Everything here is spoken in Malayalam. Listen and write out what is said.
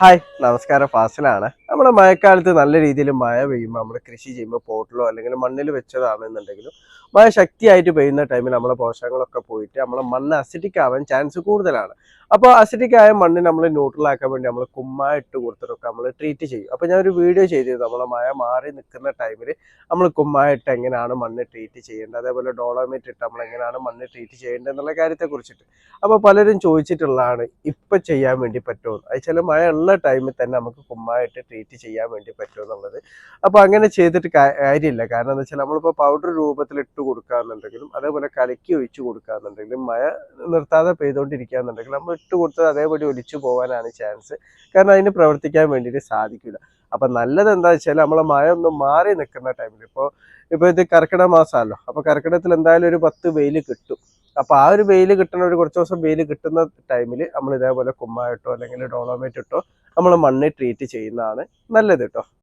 ഹായ് നമസ്കാരം. ഫാസിലാണ്. നമ്മുടെ മഴക്കാലത്ത് നല്ല രീതിയിൽ മഴ പെയ്യുമ്പോൾ നമ്മൾ കൃഷി ചെയ്യുമ്പോൾ പോട്ടിലോ അല്ലെങ്കിൽ മണ്ണിൽ വെച്ചതാണെന്നുണ്ടെങ്കിലും മഴ ശക്തിയായിട്ട് പെയ്യുന്ന ടൈമിൽ നമ്മളെ പോഷകങ്ങളൊക്കെ പോയിട്ട് നമ്മളെ മണ്ണ് അസിഡിക് ആവാൻ ചാൻസ് കൂടുതലാണ്. അപ്പോൾ അസിഡിക് ആയ മണ്ണ് നമ്മൾ ന്യൂട്രലാക്കാൻ വേണ്ടി നമ്മൾ കുമ്മായ ഇട്ട് കൊടുത്തിട്ടൊക്കെ നമ്മൾ ട്രീറ്റ് ചെയ്യും. അപ്പോൾ ഞാനൊരു വീഡിയോ ചെയ്തിരുന്നു. നമ്മളെ മഴ മാറി നിൽക്കുന്ന ടൈമിൽ നമ്മൾ കുമ്മായ ഇട്ട് എങ്ങനെയാണ് മണ്ണ് ട്രീറ്റ് ചെയ്യേണ്ടത്? അതേപോലെ ഡോളോമേറ്റ് ഇട്ട് നമ്മൾ എങ്ങനെയാണ് മണ്ണ് ട്രീറ്റ് ചെയ്യേണ്ടത് എന്നുള്ള കാര്യത്തെ കുറിച്ചിട്ട്. അപ്പോൾ പലരും ചോദിച്ചിട്ടുള്ളതാണ് ഇപ്പൊ ചെയ്യാൻ വേണ്ടി പറ്റുമോ അത് ചില മഴ ഉള്ള ടൈമിൽ തന്നെ നമുക്ക് കുമ്മായിട്ട് ട്രീറ്റ് ചെയ്യാൻ വേണ്ടി പറ്റുമോ എന്നുള്ളത്. അപ്പോൾ അങ്ങനെ ചെയ്തിട്ട് കാര്യമില്ല. കാരണം എന്താ വെച്ചാൽ നമ്മളിപ്പോൾ പൗഡർ രൂപത്തിൽ ഇട്ട് കൊടുക്കാന്നുണ്ടെങ്കിലും അതേപോലെ കലക്കി ഒഴിച്ചു കൊടുക്കാന്നുണ്ടെങ്കിലും മഴ നിർത്താതെ പെയ്തുകൊണ്ടിരിക്കുകയെന്നുണ്ടെങ്കിൽ നമ്മൾ ഇട്ട് കൊടുത്തത് അതേപടി ഒലിച്ചു പോകാനാണ് ചാൻസ് കാരണം അതിന് പ്രവർത്തിക്കാൻ വേണ്ടിയിട്ട് സാധിക്കില്ല. അപ്പൊ നല്ലത് എന്താ വെച്ചാൽ നമ്മളെ മഴ ഒന്ന് മാറി നിൽക്കുന്ന ടൈമിൽ ഇപ്പോൾ ഇപ്പോൾ ഇത് കർക്കിടക മാസമല്ലോ. അപ്പോൾ കർക്കിടകത്തിൽ എന്തായാലും ഒരു പത്ത് വെയിൽ കിട്ടും. അപ്പൊ ആ ഒരു വെയിൽ കിട്ടുന്ന ഒരു കുറച്ച് ദിവസം വെയിൽ കിട്ടുന്ന ടൈമിൽ നമ്മൾ ഇതേപോലെ കുമ്മായിട്ടോ അല്ലെങ്കിൽ ഡോളോമേറ്റ് ഇട്ടോ നമ്മൾ മണ്ണ് ട്രീറ്റ് ചെയ്യുന്നതാണ് നല്ലത് കേട്ടോ